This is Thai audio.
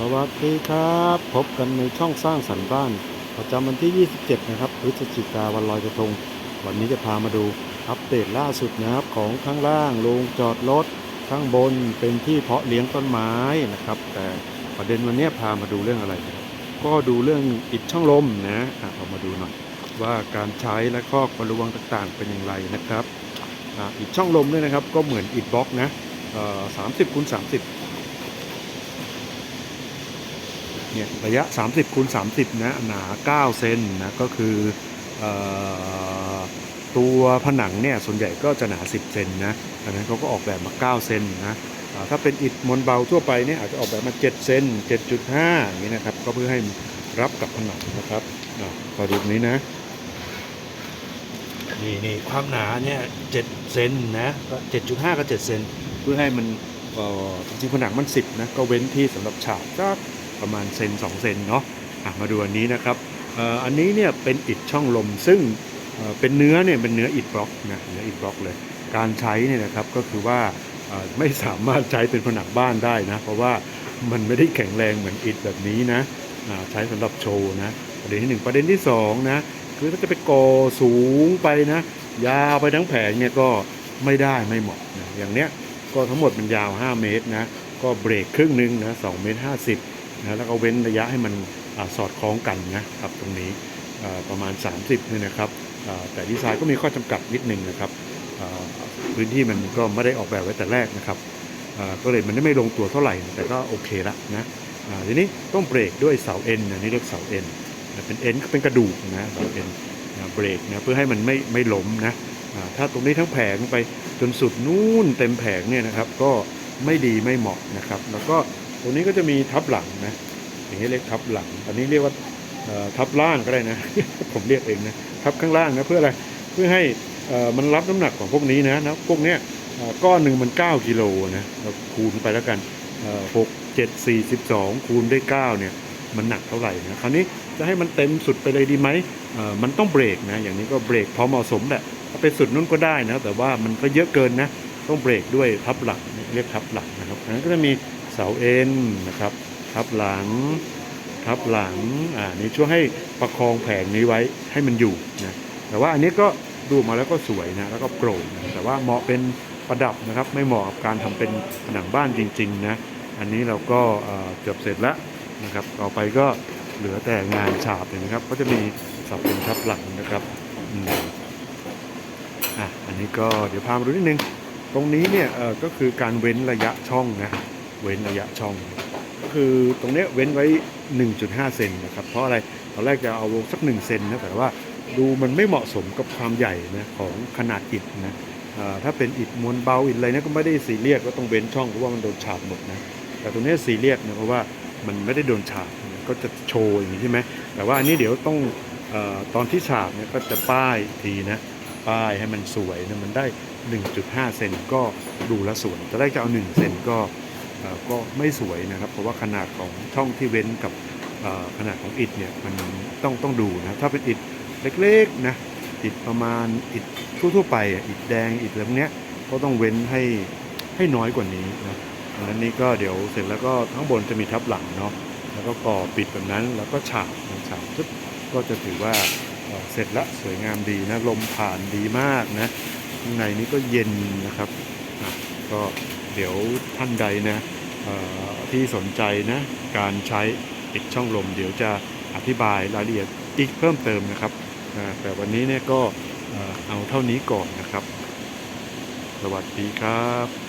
สวัสดีครับ พบกันในช่องสร้างสรรค์บ้าน ประจำวันที่ 27 นะครับพฤศจิกาวันลอยกระทง วันนี้จะพามาดูอัปเดตล่าสุดนะครับของข้างล่างโรงจอดรถข้างบนเป็นที่เพาะเลี้ยงต้นไม้นะครับ แต่ประเด็นวันนี้พามาดูเรื่องอะไรนะก็ดูเรื่องอิฐช่องลมนะะเรามาดูหน่อยว่าการใช้และข้อบริวงต่างๆ เป็นอย่างไรนะครับอะอิฐช่องลมด้วยนะครับ ก็เหมือนอิฐบล็อกนะสามสิบคูณสามสิบ เนี่ยระยะ 30คูณ30 นะ หนา 9 เซนนะ ก็คืออตัวผนังเนี่ยส่วนใหญ่ก็จะหนา 10 เซนนะดังนั้นเขาก็ออกแบบมา 9 เซนนะถ้าเป็นอิฐมวลเบาทั่วไปเนี่ยอาจจะออกแบบมา 7 เซน7.5 อย่างนี้นะครับ ก็เพื่อให้รับกับผนังนะครับอ่าขอดูนี้นะ นี่นี่ความหนาเนี่ย7เซนนะก็7.5กับ 7 เซนเพื่อให้มันจริงๆผนังมัน 10 นะ ก็เว้นที่สำหรับฉาบสัก ประมาณเซน2เซนเนาะะมาดูอันนี้นะครับอันนี้เนี่ยเป็นอิฐช่องลมซึ่งเป็นเนื้อเนี่ยเป็นเนื้ออิฐบล็อกนะเนื้ออิฐบล็อกเลย การใช้เนี่ยนะครับก็คือว่าไม่สามารถใช้เป็นผนังบ้านได้นะเพราะว่ามันไม่ได้แข็งแรงเหมือนอิฐแบบนี้นะใช้สำหรับโชว์นะประเด็นที่หนึ่งประเด็นที่สองนะคือถ้าจะไปก่อสูงไปนะยาวไปทั้งแผงเนี่ยก็ไม่ได้ไม่เหมาะนะอย่างเนี้ยก็ทั้งหมดมันยาว 5 เมตรนะก็เบรกครึ่งหนึ่งนะ2เมตร50 นะแล้วก็เว้นระยะให้มันอสอดคล้องกันนะครับตรงนี้ประมาณ 30เนี่ยนะครับแต่ดีไซน์ก็มีข้อจำกัดนิดหนึงนะครับพื้นที่มันก็ไม่ได้ออกแบบไว้แต่แรกนะครับก็เลยมันไม่ลงตัวเท่าไหร่แต่ก็โอเคละนะทีนี้ต้องเบรกด้วยเสาเอ็นนนี้เรียกเสาเอ็นเป็นเอ็นก็เป็นกระดูกนะเสาเอ็นเบรกนะเพื่อให้มันไม่ไม่ล้มนะถ้าตรงนี้ทั้งแผงไปจนสุดนู่นเต็มแผงเนี่ยนะครับก็ไม่ดีไม่เหมาะนะครับ แล้วก็ รงนี้ก็จะมีทับหลังนะอย่างนี้เรียกทับหลัง อันนี้เรียกว่าทับล่างก็ได้นะ ผมเรียกเองนะทับข้างล่างนะเพื่ออะไรเพื่อให้มันรับน้ำหนักของพวกนี้นะนะพวกเนี้ยก้อนหนึ่งมัน 9กิโลนะเราคูณไปแล้วกันหกเจ็ดสี่สิบสองคูณได้ 9 เนี่ย มันหนักเท่าไหร่นะคราวนี้จะให้มันเต็มสุดไปเลยดีไหมมันต้องเบรกนะอย่างนี้ก็เบรกพอเหมาะสมแหละถ้าไปสุดนู้นก็ได้นะแต่ว่ามันก็เยอะเกินนะต้องเบรกด้วยทับหลังเรียกทับหลังนะครับอันนั้นก็จะมี เสาเอ็นนะครับ ทับหลัง ทับหลังอ่านี่ช่วยให้ประคองแผงนี้ไว้ให้มันอยู่นะแต่ว่าอันนี้ก็ดูมาแล้วก็สวยนะแล้วก็โปร่งนะแต่ว่าเหมาะเป็นประดับนะครับ ไม่เหมาะกับการทำเป็นผนังบ้านจริงๆนะอันนี้เราก็เกือบเสร็จแล้วนะครับ ต่อไปก็เหลือแต่งานฉาบเห็นะครับ ก็จะมีสับเป็นทับหลังนะครับอะอันนี้ก็เดี๋ยวพามาดูนิดนึง ตรงนี้เนี่ยก็คือการเว้นระยะช่องนะ เว้นระยะช่องก็คือตรงนี้เว้นไว้ 1.5 เซนนะครับ เพราะอะไรตอนแรกจะเอาสัก 1 เซนนะแต่ว่าดูมันไม่เหมาะสมกับความใหญ่นะของขนาดอิฐนะถ้าเป็นอิฐมวลเบาอิฐอะไรนี่ก็ไม่ได้ซีเรียสก็ต้องเว้นช่องเพราะว่ามันโดนฉาบหมดนะแต่ตรงนี้ยซีเรียสนะเพราะว่ามันไม่ได้โดนฉาบก็จะโชว์อย่างนี้ใช่ไหมแต่ว่าอันนี้เดี๋ยวต้องอตอนที่ฉาบเนี่ยก็จะป้ายอีกทีนะป้ายให้มันสวยนะมันได้ 1.5 เซนก็ดูแลวสวยจะได้จะเอา 1 เซนก็ ก็ไม่สวยนะครับ เพราะว่าขนาดของช่องที่เว้นกับขนาดของอิฐเนี่ยมันต้องต้องดูนะถ้าเป็นอิฐเล็กๆนะอิฐประมาณอิฐทั่วๆไปอะอิฐแดงอิฐอะไรพวกเนี้ยก็ต้องเว้นให้ให้น้อยกว่านี้นะดังนั้นนี่ก็เดี๋ยวเสร็จแล้วก็ข้างบนจะมีทับหลังเนาะแล้วก็ก่อปิดแบบนั้นแล้วก็ฉาบนะฉาบปุ๊บก็จะถือว่าเอ่อเสร็จละสวยงามดีนะลมผ่านดีมากนะข้างในนี้ก็เย็นนะครับก็เดี๋ยวท่านใดนะ ที่สนใจนะการใช้อิฐช่องลม เดี๋ยวจะอธิบายรายละเอียดอีกเพิ่มเติมนะครับแต่วันนี้เนี่ยก็เอาเท่านี้ก่อนนะครับ สวัสดีครับ